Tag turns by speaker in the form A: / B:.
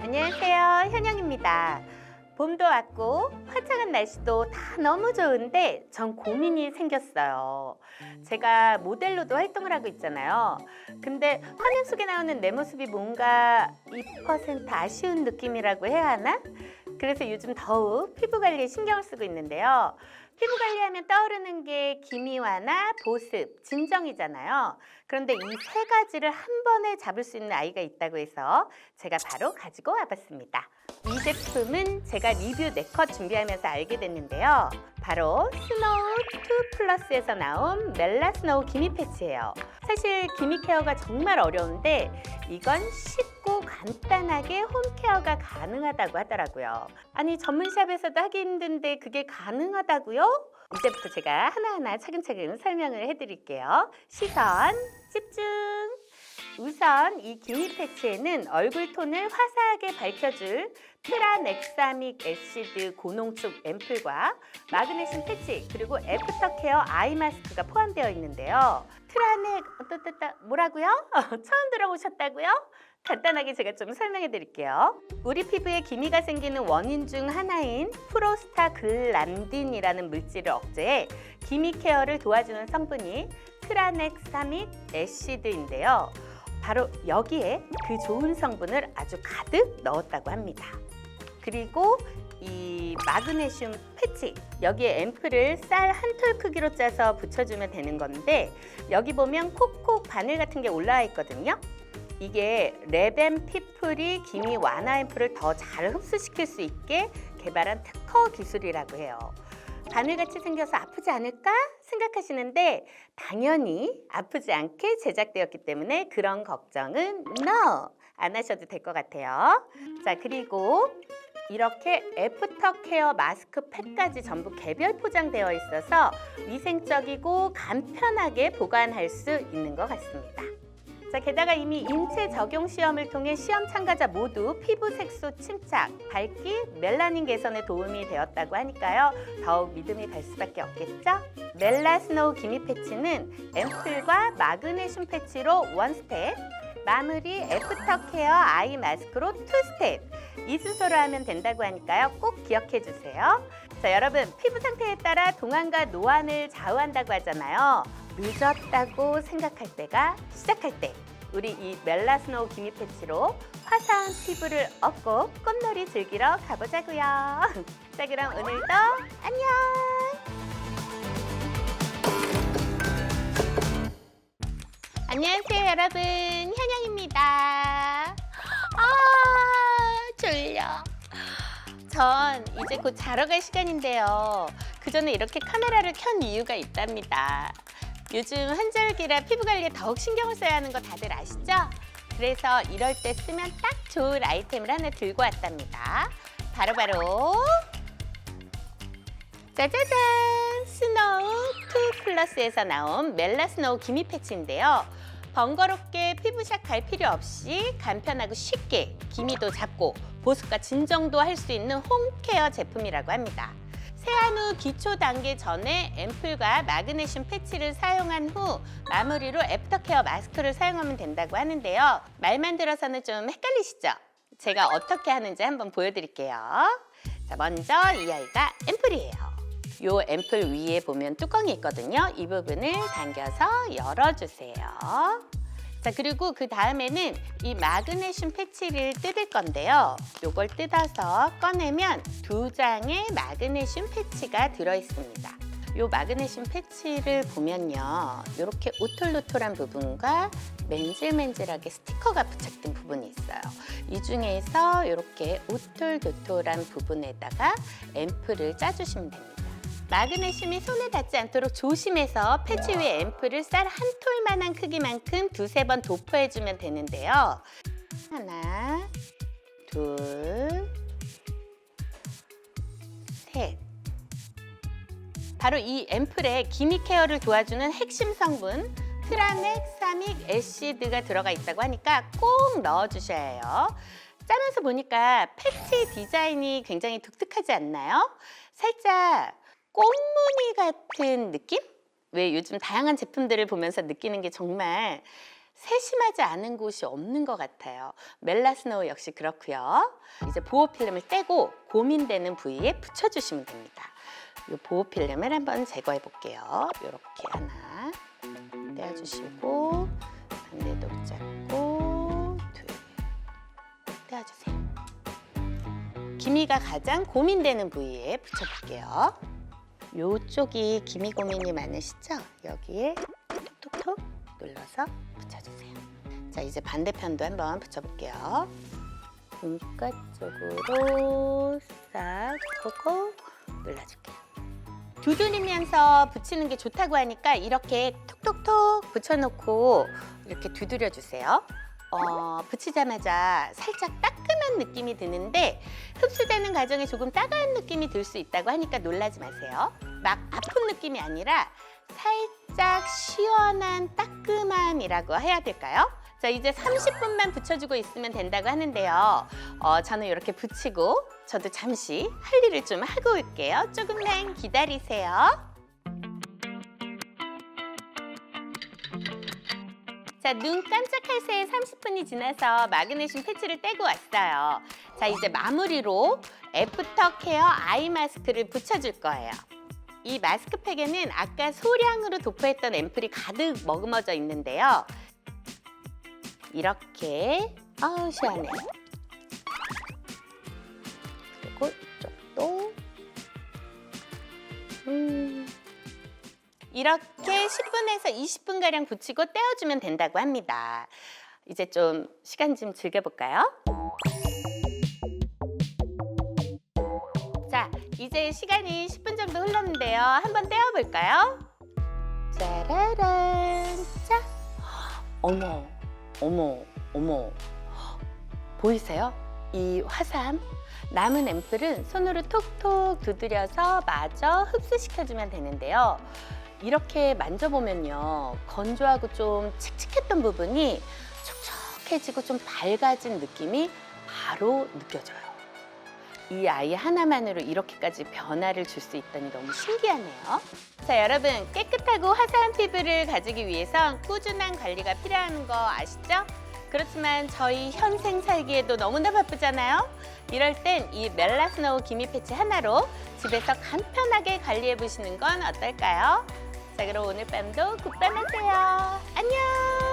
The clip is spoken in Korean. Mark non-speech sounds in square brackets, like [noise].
A: 안녕하세요. 현영입니다. 봄도 왔고 화창한 날씨도 다 너무 좋은데 전 고민이 생겼어요. 제가 모델로도 활동을 하고 있잖아요. 근데 화면 속에 나오는 내 모습이 뭔가 2% 아쉬운 느낌이라고 해야 하나? 그래서 요즘 더욱 피부 관리에 신경을 쓰고 있는데요. 피부 관리하면 떠오르는 게 기미화나 보습, 진정이잖아요. 그런데 이 세 가지를 한 번에 잡을 수 있는 아이가 있다고 해서 제가 바로 가지고 와봤습니다. 이 제품은 제가 리뷰 네컷 준비하면서 알게 됐는데요. 바로 스노우 2 플러스에서 나온 멜라 스노우 기미 패치예요. 사실 기미 케어가 정말 어려운데 이건 쉽고 간단하게 홈 케어가 가능하다고 하더라고요. 아니 전문샵에서도 하기 힘든데 그게 가능하다고요? 이제부터 제가 하나하나 차근차근 설명을 해드릴게요. 시선 집중. 우선 이 기미 패치에는 얼굴 톤을 화사하게 밝혀줄 트라넥사믹 애시드 고농축 앰플과 마그네슘 패치 그리고 애프터 케어 아이 마스크가 포함되어 있는데요. 트라넥 어떠떠떠 뭐라고요? [laughs] 처음 들어보셨다고요? 간단하게 제가 좀 설명해 드릴게요. 우리 피부에 기미가 생기는 원인 중 하나인 프로스타글란딘이라는 물질을 억제해 기미 케어를 도와주는 성분이 트라넥사믹 애시드인데요. 바로 여기에 그 좋은 성분을 아주 가득 넣었다고 합니다. 그리고 이 마그네슘 패치 여기에 앰플을 쌀 한 톨 크기로 짜서 붙여주면 되는 건데 여기 보면 콕콕 바늘 같은 게 올라와 있거든요. 이게 레벤 피플이 기미 완화 앰플을 더 잘 흡수시킬 수 있게 개발한 특허 기술이라고 해요. 바늘같이 생겨서 아프지 않을까 생각하시는데 당연히 아프지 않게 제작되었기 때문에 그런 걱정은 no 안 하셔도 될 것 같아요. 자 그리고 이렇게 애프터 케어 마스크 팩까지 전부 개별 포장되어 있어서 위생적이고 간편하게 보관할 수 있는 것 같습니다. 자, 게다가 이미 인체 적용 시험을 통해 시험 참가자 모두 피부 색소 침착, 밝기, 멜라닌 개선에 도움이 되었다고 하니까요. 더욱 믿음이 갈 수밖에 없겠죠? 멜라 스노우 기미 패치는 앰플과 마그네슘 패치로 원 스텝, 마무리 애프터 케어 아이 마스크로 투 스텝. 이 순서로 하면 된다고 하니까요. 꼭 기억해 주세요. 자, 여러분, 피부 상태에 따라 동안과 노안을 좌우한다고 하잖아요. 늦었다고 생각할 때가 시작할 때 우리 이 멜라스노우 기미 패치로 화사한 피부를 얻고 꽃놀이 즐기러 가보자고요. [laughs] 자 그럼 오늘도 안녕. 안녕하세요 여러분 현영입니다. 전 이제 곧 자러 갈 시간인데요. 그 전에 이렇게 카메라를 켠 이유가 있답니다. 요즘 한절기라 피부 관리에 더욱 신경을 써야 하는 거 다들 아시죠? 그래서 이럴 때 쓰면 딱 좋을 아이템을 하나 들고 왔답니다. 바로바로 짜자잔! 스노우 2 플러스에서 나온 멜라 스노우 기미 패치인데요. 번거롭게 피부샷 갈 필요 없이 간편하고 쉽게 기미도 잡고 보습과 진정도 할 수 있는 홈케어 제품이라고 합니다. 세안 후 기초 단계 전에 앰플과 마그네슘 패치를 사용한 후 마무리로 애프터케어 마스크를 사용하면 된다고 하는데요. 말만 들어서는 좀 헷갈리시죠? 제가 어떻게 하는지 한번 보여드릴게요. 자, 먼저 이 아이가 앰플이에요. 요 앰플 위에 보면 뚜껑이 있거든요. 이 부분을 당겨서 열어주세요. 자, 그리고 그 다음에는 이 마그네슘 패치를 뜯을 건데요. 요걸 뜯어서 꺼내면 두 장의 마그네슘 패치가 들어있습니다. 요 마그네슘 패치를 보면요. 이렇게 오톨로톨한 부분과 맨질맨질하게 스티커가 부착된 부분이 있어요. 이 중에서 이렇게 오톨도톨한 부분에다가 앰플을 짜주시면 됩니다. 마그네슘이 손에 닿지 않도록 조심해서 패치 위에 앰플을 쌀 한 톨만한 크기만큼 두세 번 도포해주면 되는데요. 하나, 둘, 셋. 바로 이 앰플에 기미 케어를 도와주는 핵심 성분 트라넥사믹 애시드가 들어가 있다고 하니까 꼭 넣어주셔야 해요. 짜면서 보니까 패치 디자인이 굉장히 독특하지 않나요? 살짝 꽃무늬 같은 느낌? 왜 요즘 다양한 제품들을 보면서 느끼는 게 정말 세심하지 않은 곳이 없는 것 같아요. 멜라스노우 역시 그렇고요. 이제 보호 필름을 떼고 고민되는 부위에 붙여주시면 됩니다. 이 보호 필름을 한번 제거해 볼게요. 이렇게 하나 떼어주시고 반대도 잡고 둘 떼어주세요. 기미가 가장 고민되는 부위에 붙여볼게요. 요쪽이 기미 고민이 많으시죠? 여기에 톡톡톡 눌러서 붙여주세요. 자, 이제 반대편도 한번 붙여볼게요. 눈가 쪽으로 싹 꽂고 눌러줄게요. 두드리면서 붙이는 게 좋다고 하니까 이렇게 톡톡톡 붙여놓고 이렇게 두드려 주세요. 어, 붙이자마자 살짝 따끔한 느낌이 드는데 흡수되는 과정에 조금 따가운 느낌이 들 수 있다고 하니까 놀라지 마세요. 막 아픈 느낌이 아니라 살짝 시원한 따끔함이라고 해야 될까요? 자, 이제 30분만 붙여주고 있으면 된다고 하는데요. 어, 저는 이렇게 붙이고 저도 잠시 할 일을 좀 하고 올게요. 조금만 기다리세요. 자, 눈 깜짝할 새에 30분이 지나서 마그네슘 패치를 떼고 왔어요. 자, 이제 마무리로 애프터 케어 아이 마스크를 붙여줄 거예요. 이 마스크팩에는 아까 소량으로 도포했던 앰플이 가득 머금어져 있는데요. 이렇게 아우 시원해. 그리고 이쪽도 이렇게 10분에서 20분 가량 붙이고 떼어주면 된다고 합니다. 이제 좀 시간 좀 즐겨볼까요? 자, 이제 시간이 10분 정도 흘렀는데요. 한번 떼어볼까요? 짜라란, 자. 어머, 어머, 어머. 보이세요? 이 화삼. 남은 앰플은 손으로 톡톡 두드려서 마저 흡수시켜주면 되는데요. 이렇게 만져보면요. 건조하고 좀 칙칙했던 부분이 촉촉해지고 좀 밝아진 느낌이 바로 느껴져요. 이 아이 하나만으로 이렇게까지 변화를 줄 수 있다니 너무 신기하네요. 자, 여러분 깨끗하고 화사한 피부를 가지기 위해선 꾸준한 관리가 필요한 거 아시죠? 그렇지만 저희 현생 살기에도 너무나 바쁘잖아요. 이럴 땐 이 멜라스노우 기미 패치 하나로 집에서 간편하게 관리해 보시는 건 어떨까요? 자, 그럼 오늘 밤도 굿밤 하세요. 안녕!